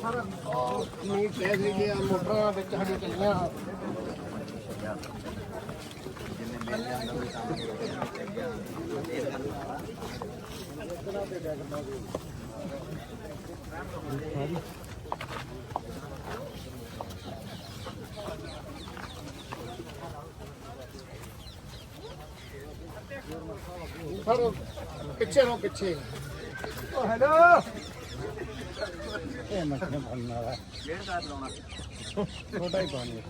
Sir ਨਹੀਂ ਕਹਿ ਦੇ ਮੋਟਰਾਂ ਵਿੱਚ ਸਾਡੇ ਚੱਲੀਆਂ ਸਰ ਪਿੱਛੇ ਨੂੰ ਪਿੱਛੇ ਹੈਲੋ। ਇਹ ਮੱਛੀ ਫੜਨ ਵਾਲਾ ਛੋਟਾ ਹੀ ਪਾਣੀ ਹੈ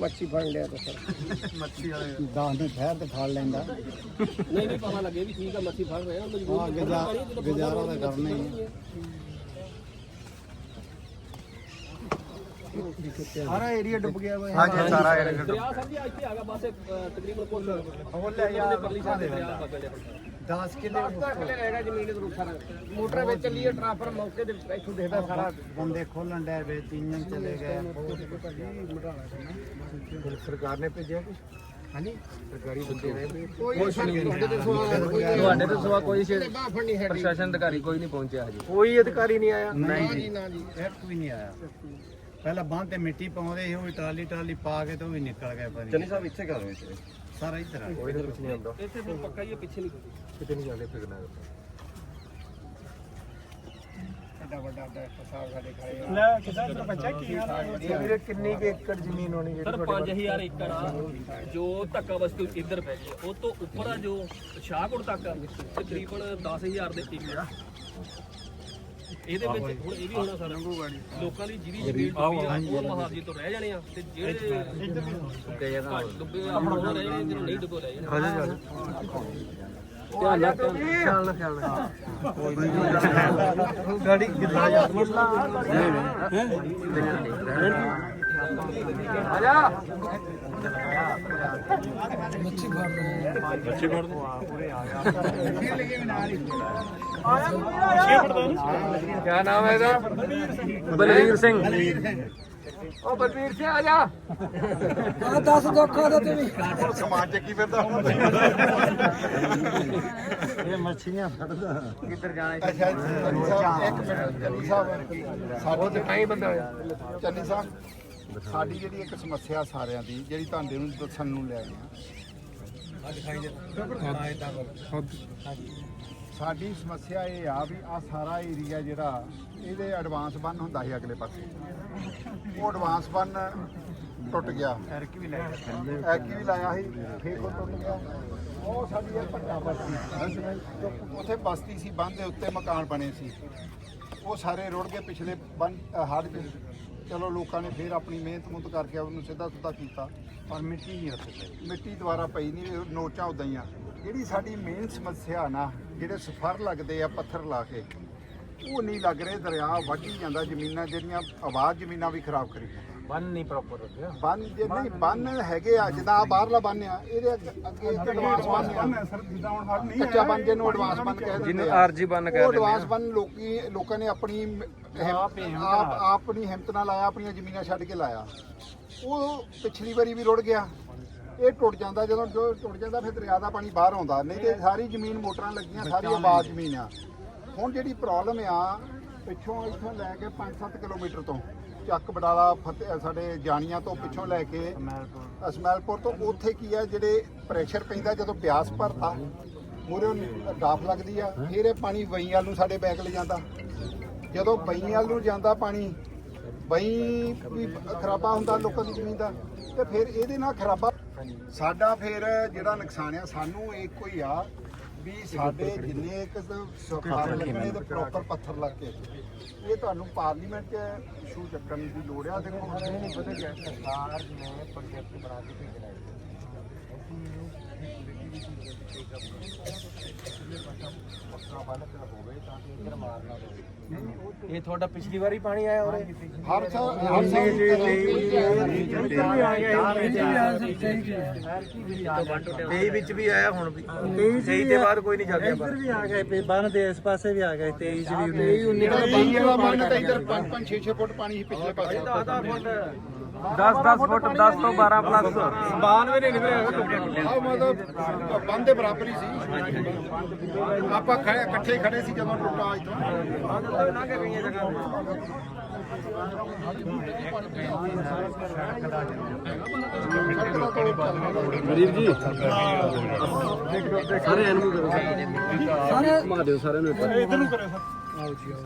ਮੱਛੀ ਫੜ ਲਿਆ ਤਾਂ ਸਰ ਮੱਛੀ ਵਾਲੇ 10 ਮਿੰਟ ਠਹਿਰ ਤੇ ਫੜ ਲੈਂਦਾ। ਨਹੀਂ ਨਹੀਂ ਪਤਾ ਲੱਗੇ ਵੀ ਠੀਕ ਆ ਮੱਛੀ ਫੜ ਰਹੇ ਆ ਮਜਬੂਰ ਹਾਂ ਗੁਜ਼ਾ- ਗੁਜ਼ਾਰਾ ਤਾਂ ਕਰਨਾ ਹੀ ਹੈ ਸਾਰਾ ਏਰੀਆ ਡੁੱਬ ਗਿਆ ਵਾ। ਹਾਂਜੀ ਸਾਰਾ ਦਰਿਆ ਸਰ ਜੀ ਇੱਥੇ ਆ ਗਿਆ ਬਸ ਤਕਰੀਬਨ ਕੁਝ ਹੋ ਲੈ ਯਾਰ ਪਰਲੀ ਸਾਈਡ ਤੇ ਦਰਿਆ 10 ਕਿੱਲੇ ਕਿੱਲੇ ਰਹਿ ਜ਼ਮੀਨ ਦੇ ਰੁੱਖਾਂ ਮੋਟਰ ਵਿੱਚ ਚੱਲੀ ਹੈ ਟਰਾਂਸਫਰ ਮੌਕੇ ਤੇ ਇੱਥੋਂ ਦੇਖਦਾ ਸਾਰਾ। ਬੰਦੇ ਖੋਲਣ ਡੈ ਵੇ ਇੰਜਨ ਚਲੇ ਗਏ। ਸਰਕਾਰ ਨੇ ਭੇਜਿਆ ਕਿ ਹਾਂਜੀ? ਸਰਕਾਰੀ ਬੰਦੇ ਰਹੇ ਕੋਈ ਨਹੀਂ ਤੁਹਾਡੇ ਤੇ ਸਵਾਲ ਕੋਈ ਤੁਹਾਡੇ ਤੋਂ ਸਵਾ ਕੋਈ ਬਾਹ ਪ੍ਰਸ਼ਾਸਨ ਅਧਿਕਾਰੀ ਕੋਈ ਨਹੀਂ ਪਹੁੰਚਿਆ ਹਜੇ। ਕੋਈ ਅਧਿਕਾਰੀ ਨਹੀਂ ਆਇਆ। ਨਹੀਂ ਜੀ। ਨਾ ਜੀ। ਇੱਕ ਵੀ ਨਹੀਂ ਆਇਆ। ਪਹਿਲਾਂ ਬੰਦ ਤੇ ਮਿੱਟੀ ਪਾਉਂਦੇ ਸੀ ਉਹ ਵੀ ਟਰਾਲੀ ਟਰਾਲੀ ਪਾ ਕੇ ਤੇ ਉਹ ਵੀ ਨਿਕਲ ਗਏ ਪਾਣੀ ਚੰਨੀ ਸਾਹਿਬ ਇੱਥੇ ਕਰ ਰਹੇ ਸਾਰਾ ਇੱਧਰ ਆ। ਕੋਈ ਕੁਝ ਨਹੀਂ ਆਉਂਦਾ ਇੱਥੇ ਫਿਰ ਪੱਕਾ ਹੀ ਆ, ਪਿੱਛੇ ਨਹੀਂ ਕੋਈ। ਕਿਤੇ ਨਹੀਂ ਜਾਂਦੇ ਫਿਰਨਾ ਵੱਡਾ ਵੱਡਾ ਡਾਕਟਰ ਸਾਹਿਬ ਸਾਡੇ ਆ। ਲੈ ਕਿਹਦਾ ਬੱਚਾ ਕੀ ਹਾਲ ਵੀਰੇ ਕਿੰਨੀ ਕੁ ਏਕੜ ਜ਼ਮੀਨ ਹੋਣੀ ਸਰ 5000 ਏਕੜ ਆ ਜੋ ਧੱਕਾ ਵਸਤੂ ਇੱਧਰ ਪੈ ਗਈ ਆ। ਉਹ ਤੋਂ ਉੱਪਰ ਆ ਜੋ ਸ਼ਾਹਕੋਟ ਤੱਕ ਆ, ਤਕਰੀਬਨ 10000 ਦੇ ਏਕੜ ਆ। ਇਹਦੇ ਵਿੱਚ ਹੁਣ ਇਹ ਵੀ ਹੋਣਾ ਸਾਰਾ। ਲੋਕਾਂ ਦੀ ਜਿਹਦੀ ਜ਼ਮੀਨ ਡੁੱਬੀ ਆ ਉਹ ਮਹਾਜੀ ਤੋਂ ਰਹਿ ਜਾਣੇ ਆ ਤੇ ਜਿਹੜੇ ਘੱਟ ਡੁੱਬੇ ਆ ਉਹ ਰਹਿ ਜਾਣੇ ਜਿਹਨੂੰ ਨਹੀਂ ਡੁੱਬੋ ਰਹਿ ਜਾਣੇ। ਧਿਆਨ ਨਾਲ ਧਿਆਨ ਨਾਲ ਖਿਆਲ ਨਾਲ ਗਾੜੀ ਕਿੱਦਾਂ ਜਾ ਆ ਜਾ ਕੀ ਨਾਮ ਹੈ ਇਹਦਾ? ਬਲਵੀਰ ਸਿੰਘ। ਉਹ ਬਲਵੀਰ ਸਿੰਘ ਆ ਜਾ। ਆ ਦੱਸ ਦੁੱਖਾਂ ਦਾ ਤੂੰ ਵੀ। ਸਮਾਜ ਚ ਕੀ ਫਿਰਦਾ ਇਹ ਮੱਛੀਆਂ ਫੜਦਾ। ਕਿੱਧਰ ਜਾਣਾ ਅੱਛਾ ਚੰਨੀ ਸਾਹਿਬ ਇੱਕ ਮਿੰਟ ਚੰਨੀ ਸਾਹਿਬ ਸਾਡੀ ਤੇ ਨਹੀਂ ਬੰਦਾ ਹੋਇਆ। ਚੰਨੀ ਸਾਹਿਬ ਸਾਡੀ ਜਿਹੜੀ ਇੱਕ ਸਮੱਸਿਆ ਸਾਰਿਆਂ ਦੀ ਜਿਹੜੀ ਤੁਹਾਡੇ ਨੂੰ ਦੱਸਣ ਨੂੰ ਲੈ ਆਏ ਆ ਸਾਡੀ ਸਮੱਸਿਆ ਇਹ ਆ ਵੀ ਆ ਸਾਰਾ ਏਰੀਆ ਜਿਹੜਾ ਇਹਦੇ ਐਡਵਾਂਸ ਬੰਨ ਹੁੰਦਾ ਸੀ ਅਗਲੇ ਪਾਸੇ। ਉਹ ਐਡਵਾਂਸ ਬੰਨ ਟੁੱਟ ਗਿਆ। ਐਰਕੀ ਵੀ ਲਾਇਆ ਐਰਕੀ ਵੀ ਲਾਇਆ ਸੀ ਫੇਰ ਉਹ ਟੁੱਟ ਗਿਆ। ਉਹ ਸਾਡੀ ਇਹ ਪੱਟਾ ਬਸਤੀ ਉੱਥੇ ਬਸਤੀ ਸੀ ਬੰਨ ਦੇ ਉੱਤੇ ਮਕਾਨ ਬਣੇ ਸੀ। ਉਹ ਸਾਰੇ ਰੁੜ ਗਏ ਪਿਛਲੇ ਬੰਨ ਹੜ੍ਹ ਦੇ। ਚਲੋ ਲੋਕਾਂ ਨੇ ਫੇਰ ਆਪਣੀ ਮਿਹਨਤ ਮੁੱਤ ਕਰਕੇ ਉਹਨੂੰ ਸਿੱਧਾ ਸੁੱਧਾ ਕੀਤਾ। ਪਰ ਮਿੱਟੀ ਨਹੀਂ ਉੱਥੇ ਮਿੱਟੀ ਦੁਆਰਾ ਪਈ ਨਹੀਂ ਨੋਚਾਂ ਉਦਾਂ ਹੀ ਆ। ਜਿਹੜੀ ਸਾਡੀ ਮੇਨ ਸਮੱਸਿਆ ਨਾ ਜਿਹੜੇ ਸਫਰ ਲੱਗਦੇ ਆ ਪੱਥਰ ਲਾ ਕੇ ਉਹ ਨਹੀਂ ਲੱਗ ਰਹੇ ਦਰਿਆ ਵੱਢੀ ਜਾਂਦਾ ਜ਼ਮੀਨਾਂ ਜਿਹੜੀਆਂ ਆਵਾਜ਼ ਜ਼ਮੀਨਾਂ ਵੀ ਖਰਾਬ ਕਰੀ ਜਾਂਦਾ ਬੰਨ ਨਹੀਂ ਪ੍ਰੋਪਰ ਰੱਖਿਆ ਬੰਨ ਜੇ ਨਹੀਂ ਬੰਨ ਹੈਗੇ ਆ ਜਿੱਦਾਂ ਬਾਹਰਲਾ ਬੰਨ ਆ ਇਹਦੇ ਅੱਗੇ ਐਡਵਾਂਸ ਬੰਨ ਆ। ਸਰ ਜਿੱਦਾਂ ਹੁਣ ਹੜ ਨਹੀਂ ਕੱਚਾ ਬੰਨ ਜਿਹਨੂੰ ਐਡਵਾਂਸ ਬੰਨ ਕਹਿ ਦਿੰਦੇ ਜਿਹਨੂੰ ਆਰਜੀ ਬੰਨ ਕਹਿ ਉਹ ਐਡਵਾਂਸ ਬੰਨ ਲੋਕੀ ਲੋਕਾਂ ਨੇ ਆਪਣੀ ਆਪ ਆਪਣੀ ਹਿੰਮਤ ਨਾਲ ਲਾਇਆ ਆਪਣੀਆਂ ਜ਼ਮੀਨਾਂ ਛੱਡ ਕੇ ਲਾਇਆ। ਉਹ ਪਿਛਲੀ ਵਾਰੀ ਵੀ ਰੁੜ ਗਿਆ। ਇਹ ਟੁੱਟ ਜਾਂਦਾ ਜਦੋਂ ਜੋ ਟੁੱਟ ਜਾਂਦਾ ਫਿਰ ਦਰਿਆ ਦਾ ਪਾਣੀ ਬਾਹਰ ਆਉਂਦਾ। ਨਹੀਂ ਤੇ ਸਾਰੀ ਜ਼ਮੀਨ ਮੋਟਰਾਂ ਲੱਗੀਆਂ ਸਾਰੀ ਆਬਾਦ ਜ਼ਮੀਨ ਆ। ਹੁਣ ਜਿਹੜੀ ਪ੍ਰੋਬਲਮ ਆ ਪਿੱਛੋਂ ਇੱਥੋਂ ਲੈ ਕੇ 5-7 ਕਿਲੋਮੀਟਰ ਤੋਂ ਚੱਕ ਬਡਾਲਾ ਫਤਿਹ ਸਾਡੇ ਜਾਣੀਆਂ ਤੋਂ ਪਿੱਛੋਂ ਲੈ ਕੇ ਅਸਮੈਲਪੁਰ। ਤੋਂ ਉੱਥੇ ਕੀ ਆ ਜਿਹੜੇ ਪ੍ਰੈਸ਼ਰ ਪੈਂਦਾ ਜਦੋਂ ਬਿਆਸ ਭਰਦਾ ਮੂਰੇ ਡਾਫ ਲੱਗਦੀ ਆ ਫਿਰ ਇਹ ਪਾਣੀ ਵਈਆਂ ਨੂੰ ਸਾਡੇ ਬੈਕ ਲੈ ਜਾਂਦਾ। ਜਦੋਂ ਬਈਆਂ ਨੂੰ ਜਾਂਦਾ ਪਾਣੀ ਬਈ ਵੀ ਖਰਾਬਾ ਹੁੰਦਾ ਲੋਕਾਂ ਦੀ ਜ਼ਮੀਨ ਦਾ। ਤੇ ਫਿਰ ਇਹਦੇ ਨਾਲ ਖਰਾਬਾ ਸਾਡਾ ਫਿਰ ਜਿਹੜਾ ਨੁਕਸਾਨ ਆ ਸਾਨੂੰ ਇੱਕੋ ਹੀ ਆ ਵੀ ਸਾਡੇ ਜਿੰਨੇ ਇੱਕ ਸਫਾਰ ਲੱਗਣੇ ਤੇ ਪ੍ਰੋਪਰ ਪੱਥਰ ਲੱਗ ਕੇ ਇਹ ਤੁਹਾਨੂੰ ਪਾਰਲੀਮੈਂਟ 'ਚ ਇਸ਼ੂ ਚੱਕਣ ਦੀ ਲੋੜ ਆ ਦੇਖੋ ਨਹੀਂ ਪਤਾ ਕਿ ਸਰਕਾਰ ਨੇ ਪ੍ਰੋਜੈਕਟ ਬਣਾ ਕੇ ਭੇਜਣਾ ਇਹ ਤੁਹਾਡਾ ਪਿਛਲੀ ਵਾਰੀ ਪਾਣੀ ਆਇਆ ਉਰੇ ਹਰ ਸਾਲ ਹਰ ਸਾਲ ਤੇਈ ਵਿੱਚ ਵੀ ਆਇਆ ਹੁਣ ਵੀ ਤੇਈ ਦੇ ਬਾਅਦ ਕੋਈ ਨਹੀਂ ਜਾਗਿਆ ਇੱਧਰ ਵੀ ਆ ਗਏ ਬੰਨ ਦੇ ਇਸ ਪਾਸੇ ਵੀ ਆ ਗਏ 23 ਚ ਵੀ 19 ਦਾ ਬੰਨ ਤਾਂ ਇਧਰ 5 5 6 6 ਫੁੱਟ ਪਾਣੀ ਸੀ ਪਿਛਲੇ ਪਾਸੇ ਆਧਾ ਫੁੱਟ 10 10 ਫੁੱਟ 10 ਤੋਂ 12 ਪਲੱਸ ਬਾਨ ਵੀ ਨਹੀਂ ਨਿਕਲੇ ਆ ਮਤਲਬ ਬੰਦ ਦੇ ਬਰਾਬਰ ਹੀ ਸੀ। ਆਪਾਂ ਖੜੇ ਇਕੱਠੇ ਖੜੇ ਸੀ ਜਦੋਂ ਟੁੱਟਾ ਇੱਥੋਂ। ਗਰੀਬ ਜੀ। ਸਾਰੇ ਐਨਮੂ ਕਰੋ। ਸਾਰੇ ਘੁਮਾ ਦਿਓ ਸਾਰਿਆਂ ਨੂੰ ਇਧਰ ਨੂੰ ਕਰੋ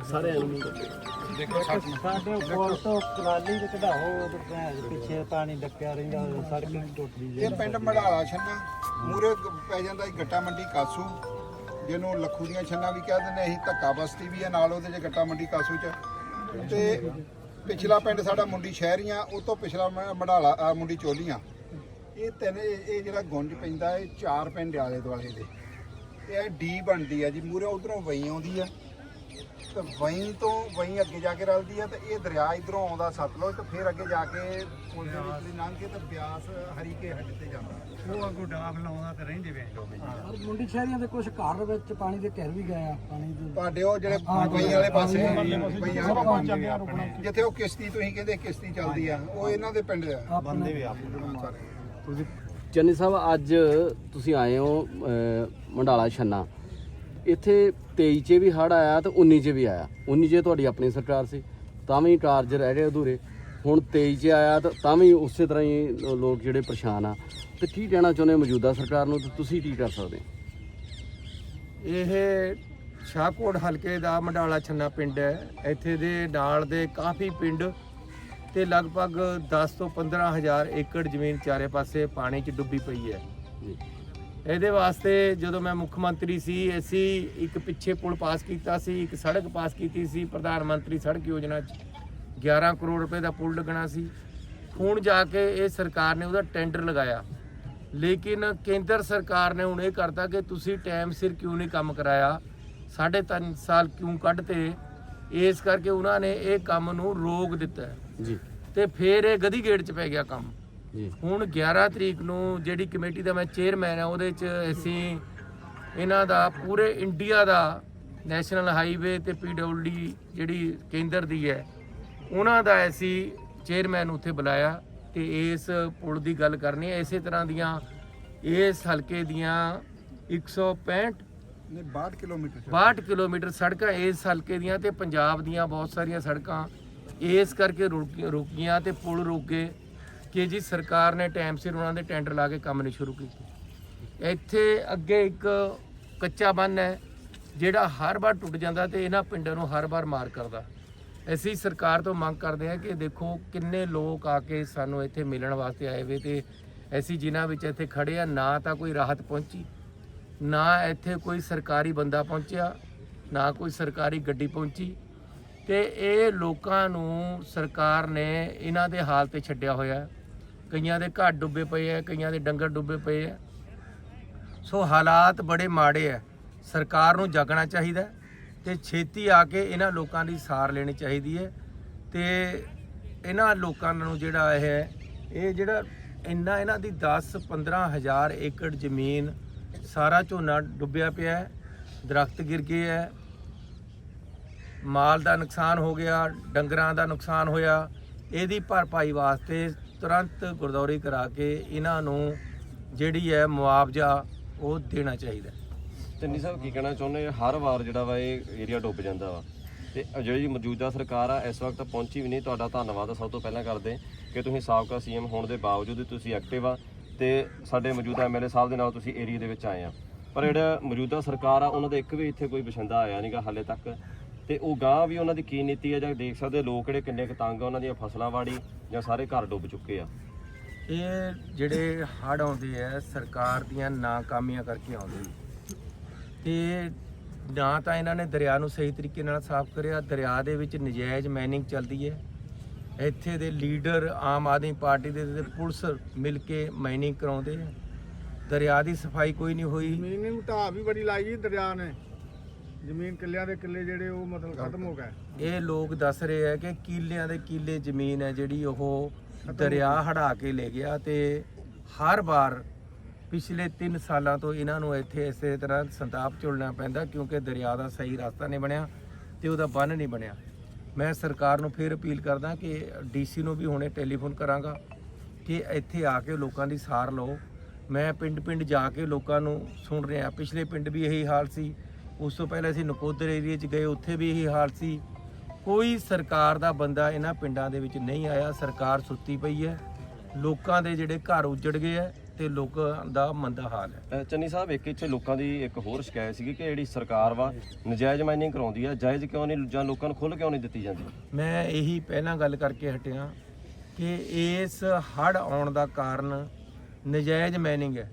ਸਾਰੇ ਐਨਮੂ ਕਰੋ ਸਾਡੇ ਕੋਲ ਤੋਂ ਕਰਾਲੀ ਤੇ ਕਢਾਓ ਤੇ ਭੈਣ ਚੋਦ ਪਿੱਛੇ ਪਾਣੀ ਡੱਕਿਆ ਰਹਿੰਦਾ ਸੜਕ ਵੀ ਟੁੱਟਦੀ ਇਹ ਪਿੰਡ ਮੜਾਲਾ ਛੰਨਾ ਮੂਰੇ ਪੈ ਜਾਂਦਾ ਇਹ ਗੱਟਾ ਮੰਡੀ ਕਾਸੂ ਜਿਹਨੂੰ ਲੱਖੂ ਦੀਆਂ ਛੰਨਾ ਵੀ ਕਹਿ ਦਿੰਦੇ ਅਸੀਂ ਧੱਕਾ ਬਸਤੀ ਵੀ ਹੈ ਨਾਲ ਉਹਦੇ ਚ ਗੱਟਾ ਮੰਡੀ ਕਾਸੂ ਚ। ਤੇ ਪਿਛਲਾ ਪਿੰਡ ਸਾਡਾ ਮੁੰਡੀ ਸ਼ਹਿਰੀਆਂ ਉਹ ਤੋਂ ਪਿਛਲਾ ਮੜਾਲਾ ਮੁੰਡੀ ਚੋਲੀਆਂ ਇਹ ਤਿੰਨ ਇਹ ਜਿਹੜਾ ਗੁੰਜ ਪੈਂਦਾ ਇਹ ਚਾਰ ਪਿੰਡ ਆਲੇ ਦੁਆਲੇ ਦੇ। ਇਹ ਡੀ ਬਣਦੀ ਆ ਜੀ ਮੂਰੇ ਉਧਰੋਂ ਵਈ ਆਉਂਦੀ ਆ। ਤੇ ਵਈ ਤੋਂ ਵਈ ਅੱਗੇ ਜਾ ਕੇ ਰਲਦੀ ਆ ਤੇ ਇਹ ਦਰਿਆ ਇਧਰੋਂ ਆਉਂਦਾ ਸਤਲੁਜ ਤੇ ਫਿਰ ਅੱਗੇ ਜਾ ਕੇ ਪੁਲ ਦੇ ਵਿੱਚ ਦੀ ਲੰਘ ਕੇ ਤੇ ਬਿਆਸ ਹਰੀਕੇ ਹੱਡ ਤੇ ਜਾਂਦਾ। ਉਹ ਅੱਗੋਂ ਡਾਬ ਲਾਉਂਦਾ ਤੇ ਰਹਿੰਦੇ ਵੇ ਮੁੰਡੀ ਸ਼ਹਿਰੀਆਂ ਦੇ ਕੁਝ ਘਰ ਵਿੱਚ ਪਾਣੀ ਦੇ ਘਰ ਵੀ ਗਏ ਆ ਪਾਣੀ ਦੇ ਤੁਹਾਡੇ ਉਹ ਜਿਹੜੇ ਵਈ ਵਾਲੇ ਪਾਸੇ ਵਈ ਵਾਲੇ ਪਾਸੇ ਜਿੱਥੇ ਉਹ ਕਿਸ਼ਤੀ ਤੁਸੀਂ ਕਹਿੰਦੇ ਕਿਸ਼ਤੀ ਚੱਲਦੀ ਆ ਉਹ ਇਹਨਾਂ ਦੇ ਪਿੰਡ ਆ। ਬੰਦੇ ਵੀ ਚੰਨੀ ਸਾਹਿਬ ਅੱਜ ਤੁਸੀਂ ਆਏ ਹੋ ਅਹ, ਮੰਡਾਲਾ ਛੰਨਾ। ਇੱਥੇ 23 ਚ ਵੀ ਹੜ ਆਇਆ ਤੇ 19 ਚ ਵੀ ਆਇਆ। 19 ਚ ਤੁਹਾਡੀ ਆਪਣੀ ਸਰਕਾਰ ਸੀ ਤਾਂ ਵੀ ਕਾਰਜ ਰਹਿ ਗਏ ਅਧੂਰੇ। ਹੁਣ 23 ਚ ਆਇਆ ਤਾਂ ਤਾਂ ਵੀ ਉਸੇ ਤਰ੍ਹਾਂ ਹੀ ਲੋਕ ਜਿਹੜੇ ਪਰੇਸ਼ਾਨ ਆ। ਤੇ ਕੀ ਕਹਿਣਾ ਚਾਹੁੰਦੇ ਮੌਜੂਦਾ ਸਰਕਾਰ ਨੂੰ ਤੇ ਤੁਸੀਂ ਕੀ ਕਰ ਸਕਦੇ? ਇਹ ਸ਼ਾਹਕੋਟ ਹਲਕੇ ਦਾ ਮੰਡਾਲਾ ਛੰਨਾ ਪਿੰਡ ਹੈ। ਇੱਥੇ ਦੇ ਨਾਲ ਦੇ ਕਾਫੀ ਪਿੰਡ ਤੇ ਲਗਭਗ 10 ਤੋਂ 15 ਹਜ਼ਾਰ ਏਕੜ ਜ਼ਮੀਨ ਚਾਰੇ ਪਾਸੇ ਪਾਣੀ 'ਚ ਡੁੱਬੀ ਪਈ ਹੈ। ਜੀ। ਇਹਦੇ ਵਾਸਤੇ ਜਦੋਂ ਮੈਂ ਮੁੱਖ ਮੰਤਰੀ ਸੀ ਅਸੀਂ ਇੱਕ ਪਿੱਛੇ ਪੁਲ ਪਾਸ ਕੀਤਾ ਸੀ ਇੱਕ ਸੜਕ ਪਾਸ ਕੀਤੀ ਸੀ ਪ੍ਰਧਾਨ ਮੰਤਰੀ ਸੜਕ ਯੋਜਨਾ 'ਚ। 11 ਕਰੋੜ ਰੁਪਏ ਦਾ ਪੁਲ ਲੱਗਣਾ ਸੀ। ਹੁਣ ਜਾ ਕੇ ਇਹ ਸਰਕਾਰ ਨੇ ਉਹਦਾ ਟੈਂਡਰ ਲਗਾਇਆ। ਲੇਕਿਨ ਕੇਂਦਰ ਸਰਕਾਰ ਨੇ ਹੁਣ ਇਹ ਕਰਤਾ ਕਿ ਤੁਸੀਂ ਟਾਈਮ ਸਿਰ ਕਿਉਂ ਨਹੀਂ ਕੰਮ ਕਰਾਇਆ? ਸਾਢੇ ਤਿੰਨ ਸਾਲ ਕਿਉਂ ਕੱਢਤੇ? ਇਸ ਕਰਕੇ ਉਹਨਾਂ ਨੇ ਇਹ ਕੰਮ ਨੂੰ ਰੋਕ ਦਿੱਤਾ। ਜੀ। ਤੇ ਫਿਰ ਇਹ ਗਦੀ ਗੇਟ 'ਚ ਪੈ ਗਿਆ ਕੰਮ। ਹੁਣ 11 ਤਰੀਕ ਨੂੰ ਜਿਹੜੀ ਕਮੇਟੀ ਦਾ ਮੈਂ ਚੇਅਰਮੈਨ ਆ ਉਹਦੇ 'ਚ ਅਸੀਂ ਇਹਨਾਂ ਦਾ ਪੂਰੇ ਇੰਡੀਆ ਦਾ ਨੈਸ਼ਨਲ ਹਾਈਵੇ ਤੇ ਪੀਡਬਲਯੂਡੀ ਜਿਹੜੀ ਕੇਂਦਰ ਦੀ ਹੈ ਉਹਨਾਂ ਦਾ ਅਸੀਂ ਚੇਅਰਮੈਨ ਉੱਥੇ ਬੁਲਾਇਆ ਤੇ ਇਸ ਪੁਲ ਦੀ ਗੱਲ ਕਰਨੀ ਹੈ। ਇਸੇ ਤਰ੍ਹਾਂ ਦੀਆਂ ਇਸ ਹਲਕੇ ਦੀਆਂ 165 ਨੇ 62 ਕਿਲੋਮੀਟਰ 62 ਕਿਲੋਮੀਟਰ ਸੜਕਾਂ ਇਸ ਹਲਕੇ ਦੀਆਂ ਤੇ ਪੰਜਾਬ ਦੀਆਂ ਬਹੁਤ ਸਾਰੀਆਂ ਸੜਕਾਂ ਇਸ ਕਰਕੇ ਰੁਕ- ਰੁਕੀਆਂ ਤੇ ਪੁਲ ਰੁਕ ਗਏ। ਕਿ ਜੀ ਸਰਕਾਰ ਨੇ ਟਾਈਮ ਸਿਰ ਉਹਨਾਂ ਦੇ ਟੈਂਡਰ ਲਾ ਕੇ ਕੰਮ ਨਹੀਂ ਸ਼ੁਰੂ ਕੀਤੇ। ਇੱਥੇ ਅੱਗੇ ਇੱਕ ਕੱਚਾ ਬੰਨ ਹੈ, ਜਿਹੜਾ ਹਰ ਵਾਰ ਟੁੱਟ ਜਾਂਦਾ ਤੇ ਇਹਨਾਂ ਪਿੰਡਾਂ ਨੂੰ ਹਰ ਵਾਰ ਮਾਰ ਕਰਦਾ। ਅਸੀਂ ਸਰਕਾਰ ਤੋਂ ਮੰਗ ਕਰਦੇ ਹਾਂ ਕਿ ਦੇਖੋ ਕਿੰਨੇ ਲੋਕ ਆ ਕੇ ਸਾਨੂੰ ਇੱਥੇ ਮਿਲਣ ਵਾਸਤੇ ਆਏ ਵੇ ਤੇ ਅਸੀਂ ਜਿਨ੍ਹਾਂ ਵਿੱਚ ਇੱਥੇ ਖੜੇ ਆ ਨਾ ਤਾਂ ਕੋਈ ਰਾਹਤ ਪਹੁੰਚੀ, ਨਾ ਇੱਥੇ ਕੋਈ ਸਰਕਾਰੀ ਬੰਦਾ ਪਹੁੰਚਿਆ, ਨਾ ਕੋਈ ਸਰਕਾਰੀ ਗੱਡੀ ਪਹੁੰਚੀ ਤੇ ਇਹ ਲੋਕਾਂ ਨੂੰ ਸਰਕਾਰ ਨੇ ਇਹਨਾਂ ਦੇ ਹਾਲ ਤੇ ਛੱਡਿਆ ਹੋਇਆ। ਕਈਆਂ ਦੇ ਘਰ ਡੁੱਬੇ ਪਏ ਆ, ਕਈਆਂ ਦੇ ਡੰਗਰ ਡੁੱਬੇ ਪਏ ਆ। ਸੋ ਹਾਲਾਤ ਬੜੇ ਮਾੜੇ ਆ। ਸਰਕਾਰ ਨੂੰ ਜਾਗਣਾ ਚਾਹੀਦਾ ਹੈ ਤੇ ਛੇਤੀ ਆ ਕੇ ਇਹਨਾਂ ਲੋਕਾਂ ਦੀ ਸਾਰ ਲੈਣੀ ਚਾਹੀਦੀ ਹੈ ਤੇ ਇਹਨਾਂ ਲੋਕਾਂ ਨੂੰ ਜਿਹੜਾ ਇਹ ਇਹ ਜਿਹੜਾ ਇੰਨਾ ਇਹਨਾਂ ਦੀ 10 15 ਹਜ਼ਾਰ ਏਕੜ ਜ਼ਮੀਨ ਸਾਰਾ ਝੋਨਾ ਡੁੱਬਿਆ ਪਿਆ ਹੈ, ਦਰਖਤ ਗਿਰ ਗਏ ਹੈ, ਮਾਲ ਦਾ ਨੁਕਸਾਨ ਹੋ ਗਿਆ, ਡੰਗਰਾਂ ਦਾ ਨੁਕਸਾਨ ਹੋਇਆ, ਇਹਦੀ ਭਰਪਾਈ ਵਾਸਤੇ ਤੁਰੰਤ ਗੁਰਦੌਰੀ ਕਰਾ ਕੇ ਇਹਨਾਂ ਨੂੰ ਜਿਹੜੀ ਹੈ ਮੁਆਵਜ਼ਾ ਉਹ ਦੇਣਾ ਚਾਹੀਦਾ। ਚੰਨੀ ਸਾਹਿਬ, ਕੀ ਕਹਿਣਾ ਚਾਹੁੰਦੇ? ਹਰ ਵਾਰ ਜਿਹੜਾ ਵਾ ਇਹ ਏਰੀਆ ਡੁੱਬ ਜਾਂਦਾ ਵਾ। ਤੇ ਜਿਹੜੀ ਮੌਜੂਦਾ ਸਰਕਾਰ ਆ, ਇਸ ਵਕਤ ਪਹੁੰਚੀ ਵੀ ਨਹੀਂ। ਤੁਹਾਡਾ ਧੰਨਵਾਦ ਸਭ ਤੋਂ ਪਹਿਲਾਂ ਕਰਦੇ ਕਿ ਤੁਸੀਂ ਸਾਬਕਾ ਸੀਐਮ ਹੋਣ ਦੇ ਬਾਵਜੂਦ ਤੁਸੀਂ ਐਕਟਿਵ ਆ ਤੇ ਸਾਡੇ ਮੌਜੂਦਾ ਐਮਐਲਏ ਸਾਹਿਬ ਦੇ ਨਾਲ ਤੁਸੀਂ ਏਰੀਆ ਦੇ ਵਿੱਚ ਆਏ ਆ। ਪਰ ਜਿਹੜਾ ਮੌਜੂਦਾ ਸਰਕਾਰ ਆ, ਉਹਨਾਂ ਦਾ ਇੱਕ ਵੀ ਇੱਥੇ ਕੋਈ ਬਸ਼ਿੰਦਾ ਆਇਆ ਨਹੀਂਗਾ ਹਾਲੇ ਤੱਕ। ਤੇ ਉਹ ਗਾਂ ਵੀ ਉਹਨਾਂ ਦੀ ਕੀ ਨੀਤੀ ਆ ਜਾਂ ਦੇਖ ਸਕਦੇ ਲੋਕ ਜਿਹੜੇ ਕਿੰਨੇ ਕੁ ਤੰਗ ਆ ਉਹਨਾਂ ਦੀਆਂ ਫਸਲਾਂ ਵਾੜੀ ਜਾਂ ਸਾਰੇ ਘਰ ਡੁੱਬ ਚੁੱਕੇ ਆ। ਇਹ ਜਿਹੜੇ ਹੜ੍ਹ ਆਉਂਦੇ ਆ ਸਰਕਾਰ ਦੀਆਂ ਨਾਕਾਮੀਆਂ ਕਰਕੇ ਆਉਂਦੇ ਨੇ। ਤੇ ਨਾ ਤਾਂ ਇਹਨਾਂ ਨੇ ਦਰਿਆ ਨੂੰ ਸਹੀ ਤਰੀਕੇ ਨਾਲ ਸਾਫ਼ ਕਰਿਆ ਦਰਿਆ ਦੇ ਵਿੱਚ ਨਜਾਇਜ਼ ਮਾਈਨਿੰਗ ਚੱਲਦੀ ਹੈ। ਇੱਥੇ ਦੇ ਲੀਡਰ ਆਮ ਆਦਮੀ ਪਾਰਟੀ ਦੇ ਤੇ ਪੁਲਿਸ ਮਿਲ ਕੇ ਮਾਈਨਿੰਗ ਕਰਾਉਂਦੇ ਆ। ਦਰਿਆ ਦੀ ਸਫ਼ਾਈ ਕੋਈ ਨਹੀਂ ਹੋਈ। ਜ਼ਮੀਨ ਨੂੰ ਢਾਹ ਵੀ ਬੜੀ ਲਾਈ ਜੀ ਦਰਿਆ ਨੇ। ਜ਼ਮੀਨ ਕਿੱਲਿਆਂ ਦੇ ਕਿੱਲੇ ਜਿਹੜੇ ਉਹ ਮਤਲਬ ਖਤਮ ਹੋ ਗਏ। ਇਹ ਲੋਕ ਦੱਸ ਰਹੇ ਆ ਕਿ ਕੀਲਿਆਂ ਦੇ ਕੀਲੇ ਜ਼ਮੀਨ ਹੈ ਜਿਹੜੀ ਉਹ ਦਰਿਆ ਹੜਾ ਕੇ ਲੈ ਗਿਆ ਤੇ ਹਰ ਵਾਰ ਪਿਛਲੇ 3 ਸਾਲਾਂ ਤੋਂ ਇਹਨਾਂ ਨੂੰ ਇੱਥੇ ਇਸੇ ਤਰ੍ਹਾਂ ਸੰਤਾਪ ਝੁਲਣਾ ਪੈਂਦਾ ਕਿਉਂਕਿ ਦਰਿਆ ਦਾ ਸਹੀ ਰਸਤਾ ਨਹੀਂ ਬਣਿਆ ਤੇ ਉਹਦਾ ਬੰਨ ਨਹੀਂ ਬਣਿਆ। ਮੈਂ ਸਰਕਾਰ ਨੂੰ ਫਿਰ ਅਪੀਲ ਕਰਦਾ ਕਿ ਡੀਸੀ ਨੂੰ ਵੀ ਹੁਣੇ ਟੈਲੀਫੋਨ ਕਰਾਂਗਾ ਕਿ ਇੱਥੇ ਆ ਕੇ ਲੋਕਾਂ ਦੀ ਸਾਰ ਲਓ। ਮੈਂ ਪਿੰਡ-ਪਿੰਡ ਜਾ ਕੇ ਲੋਕਾਂ ਨੂੰ ਸੁਣ ਰਿਹਾ। ਪਿਛਲੇ ਪਿੰਡ ਵੀ ਇਹੀ ਹਾਲ ਸੀ। ਉਸ ਤੋਂ ਪਹਿਲਾਂ ਅਸੀਂ ਨਕੋਦਰ ਏਰੀਆ 'ਚ ਗਏ ਉੱਥੇ ਵੀ ਇਹੀ ਹਾਲ ਸੀ। ਕੋਈ ਸਰਕਾਰ ਦਾ ਬੰਦਾ ਇਹਨਾਂ ਪਿੰਡਾਂ ਦੇ ਵਿੱਚ ਨਹੀਂ ਆਇਆ ਸਰਕਾਰ ਸੁੱਤੀ ਪਈ ਹੈ। ਲੋਕਾਂ ਦੇ ਜਿਹੜੇ ਘਰ ਉੱਜੜ ਗਏ ਹੈ ਤੇ ਲੋਕਾਂ ਦਾ ਮੰਦਾ ਹਾਲ ਹੈ। ਚੰਨੀ ਸਾਹਿਬ ਇੱਕ ਇੱਥੇ ਲੋਕਾਂ ਦੀ ਇੱਕ ਹੋਰ ਸ਼ਿਕਾਇਤ ਸੀਗੀ ਕਿ ਜਿਹੜੀ ਸਰਕਾਰ ਵਾ ਨਜਾਇਜ਼ ਮਾਈਨਿੰਗ ਕਰਾਉਂਦੀ ਆ ਜਾਇਜ਼ ਕਿਉਂ ਨਹੀਂ ਜਾਂ ਲੋਕਾਂ ਨੂੰ ਖੁੱਲ੍ਹ ਕਿਉਂ ਨਹੀਂ ਦਿੱਤੀ ਜਾਂਦੀ? ਮੈਂ ਇਹੀ ਪਹਿਲਾਂ ਗੱਲ ਕਰਕੇ ਹਟਿਆ ਕਿ ਇਸ ਹੜ ਆਉਣ ਦਾ ਕਾਰਨ ਨਜਾਇਜ਼ ਮਾਈਨਿੰਗ ਹੈ।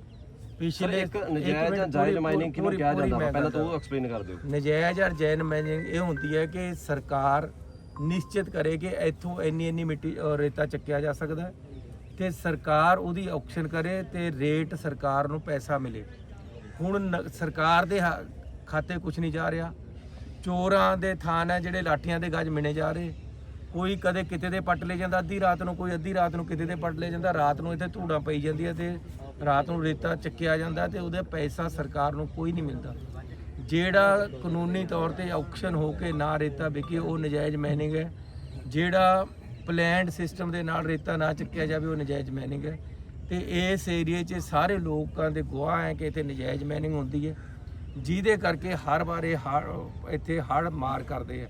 ਪਿਛਲੇ ਇੱਕ ਨਜਾਇਜ਼ ਜਾਂ ਜਾਇਜ਼ ਮਾਈਨਿੰਗ ਕਿਹਨੂੰ ਕਿਹਾ ਜਾਂਦਾ ਵਾ? ਪਹਿਲਾਂ ਤਾਂ ਉਹ ਐਕਸਪਲੇਨ ਕਰ ਦਿਓ। ਨਜਾਇਜ਼ ਔਰ ਜੈਨ ਮਾਈਨਿੰਗ ਇਹ ਹੁੰਦੀ ਹੈ ਕਿ ਸਰਕਾਰ ਨਿਸ਼ਚਿਤ ਕਰੇ ਕਿ ਇੱਥੋਂ ਇੰਨੀ ਇੰਨੀ ਮਿੱਟੀ ਰੇਤਾ ਚੱਕਿਆ ਜਾ ਸਕਦਾ ਹੈ ਤੇ ਸਰਕਾਰ ਉਹਦੀ ਆਕਸ਼ਨ ਕਰੇ ਤੇ ਰੇਟ ਸਰਕਾਰ ਨੂੰ ਪੈਸਾ ਮਿਲੇ। ਹੁਣ ਸਰਕਾਰ ਦੇ ਖਾਤੇ ਕੁਝ ਨਹੀਂ ਜਾ ਰਿਹਾ। ਚੋਰਾਂ ਦੇ ਥਾਨ ਹੈ ਜਿਹੜੇ ਲਾਠੀਆਂ ਦੇ ਗੱਜ ਮਿਣੇ ਜਾ ਰਹੇ। ਕੋਈ ਕਦੇ ਕਿਤੇ ਦੇ ਪੱਟ ਲੈ ਜਾਂਦਾ ਅੱਧੀ ਰਾਤ ਨੂੰ ਕੋਈ ਅੱਧੀ ਰਾਤ ਨੂੰ ਕਿਤੇ ਦੇ ਪੱਟ ਲੈ ਜਾਂਦਾ। ਰਾਤ ਨੂੰ ਇੱਥੇ ਧੂੜਾਂ ਪਈ ਜਾਂਦੀਆਂ ਤੇ ਰਾਤ ਨੂੰ ਰੇਤਾ ਚੱਕਿਆ ਜਾਂਦਾ ਤੇ ਉਹਦੇ ਪੈਸਾ ਸਰਕਾਰ ਨੂੰ ਕੋਈ ਨਹੀਂ ਮਿਲਦਾ। ਜਿਹੜਾ ਕਾਨੂੰਨੀ ਤੌਰ ਤੇ ਆਕਸ਼ਨ ਹੋ ਕੇ ਨਾ ਰੇਤਾ ਵਿਕੇ, ਉਹ ਨਜਾਇਜ਼ ਮਾਈਨਿੰਗ ਹੈ। ਜਿਹੜਾ ਪਲੈਨਡ ਸਿਸਟਮ ਦੇ ਨਾਲ ਰੇਤਾ ਨਾ ਚੱਕਿਆ ਜਾਵੇ, ਉਹ ਨਜਾਇਜ਼ ਮਾਈਨਿੰਗ ਹੈ। ਤੇ ਇਸ ਏਰੀਏ 'ਚ ਸਾਰੇ ਲੋਕਾਂ ਦੇ ਗਵਾਹ ਹੈ ਕਿ ਇੱਥੇ ਨਜਾਇਜ਼ ਮਾਈਨਿੰਗ ਹੁੰਦੀ ਹੈ। ਜਿਹਦੇ ਕਰਕੇ ਹਰ ਵਾਰ ਇਹ ਹੜ੍ਹ- ਇੱਥੇ ਹੜ ਮਾਰ ਕਰਦੇ ਆ।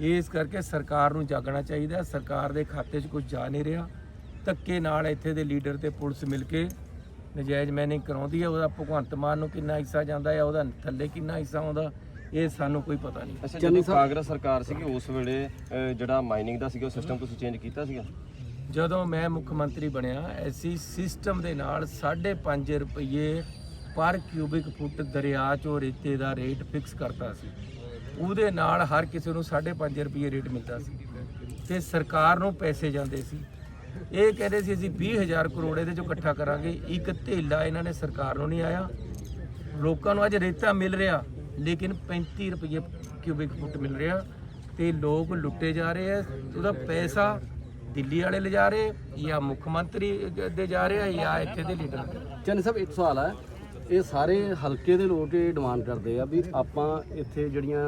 ਇਸ ਕਰਕੇ ਸਰਕਾਰ ਨੂੰ ਜਾਗਣਾ ਚਾਹੀਦਾ। ਸਰਕਾਰ ਦੇ ਖਾਤੇ 'ਚ ਕੁਝ ਜਾ ਨਹੀਂ ਰਿਹਾ। ਧੱਕੇ ਨਾਲ ਇੱਥੇ ਦੇ ਲੀਡਰ ਤੇ ਪੁਲਿਸ ਮਿਲ ਕੇ ਨਜਾਇਜ਼ ਮਾਈਨਿੰਗ ਕਰਾਉਂਦੀ ਹੈ ਉਹਦਾ ਭਗਵੰਤ ਮਾਨ ਨੂੰ ਕਿੰਨਾ ਹਿੱਸਾ ਜਾਂਦਾ ਹੈ ਉਹਦਾ ਥੱਲੇ ਕਿੰਨਾ ਹਿੱਸਾ ਆਉਂਦਾ ਇਹ ਸਾਨੂੰ ਕੋਈ ਪਤਾ ਨਹੀਂ। ਅੱਛਾ ਜਦੋਂ ਕਾਂਗਰਸ ਸਰਕਾਰ ਸੀਗੀ ਉਸ ਵੇਲੇ ਜਿਹੜਾ ਮਾਈਨਿੰਗ ਦਾ ਸੀਗਾ ਉਹ ਸਿਸਟਮ ਤੁਸੀਂ ਚੇਂਜ ਕੀਤਾ ਸੀਗਾ? ਜਦੋਂ ਮੈਂ ਮੁੱਖ ਮੰਤਰੀ ਬਣਿਆ ਐਸੀ ਸਿਸਟਮ ਦੇ ਨਾਲ 5.5 ਰੁਪਏ ਪਰ ਕਿਊਬਿਕ ਫੁੱਟ ਦਰਿਆ ਚੋਂ ਰੇਤੇ ਦਾ ਰੇਟ ਫਿਕਸ ਕਰਤਾ ਸੀ। ਉਹਦੇ ਨਾਲ ਹਰ ਕਿਸੇ ਨੂੰ 5.5 ਰੁਪਏ ਰੇਟ ਮਿਲਦਾ ਸੀ। ਤੇ ਸਰਕਾਰ ਨੂੰ ਪੈਸੇ ਜਾਂਦੇ ਸੀ। ਇਹ ਕਹਿੰਦੇ ਸੀ ਅਸੀਂ 20000 ਕਰੋੜ ਇਹਦੇ ਚੋਂ ਇਕੱਠਾ ਕਰਾਂਗੇ। ਇੱਕ ਧੇਲਾ ਇਹਨਾਂ ਨੇ ਸਰਕਾਰ ਨੂੰ ਨਹੀਂ ਆਇਆ। ਲੋਕਾਂ ਨੂੰ ਅੱਜ ਰੇਤਾ ਮਿਲ ਰਿਹਾ, ਲੇਕਿਨ 35 ਰੁਪਏ ਕਿਊਬਿਕ ਫੁੱਟ ਮਿਲ ਰਿਹਾ ਤੇ ਲੋਕ ਲੁੱਟੇ ਜਾ ਰਹੇ ਆ। ਉਹਦਾ ਪੈਸਾ ਦਿੱਲੀ ਵਾਲੇ ਲਿਜਾ ਰਹੇ ਜਾਂ ਮੁੱਖ ਮੰਤਰੀ ਦੇ ਜਾ ਰਹੇ ਆ ਜਾਂ ਇੱਥੇ ਦੇ ਲੀਡਰ। ਦੇ ਚੰਨੀ ਸਾਹਿਬ, ਇੱਕ ਸਵਾਲ ਹੈ ਇਹ ਸਾਰੇ ਹਲਕੇ ਦੇ ਲੋਕ ਇਹ ਡਿਮਾਂਡ ਕਰਦੇ ਆ ਵੀ ਆਪਾਂ ਇੱਥੇ ਜਿਹੜੀਆਂ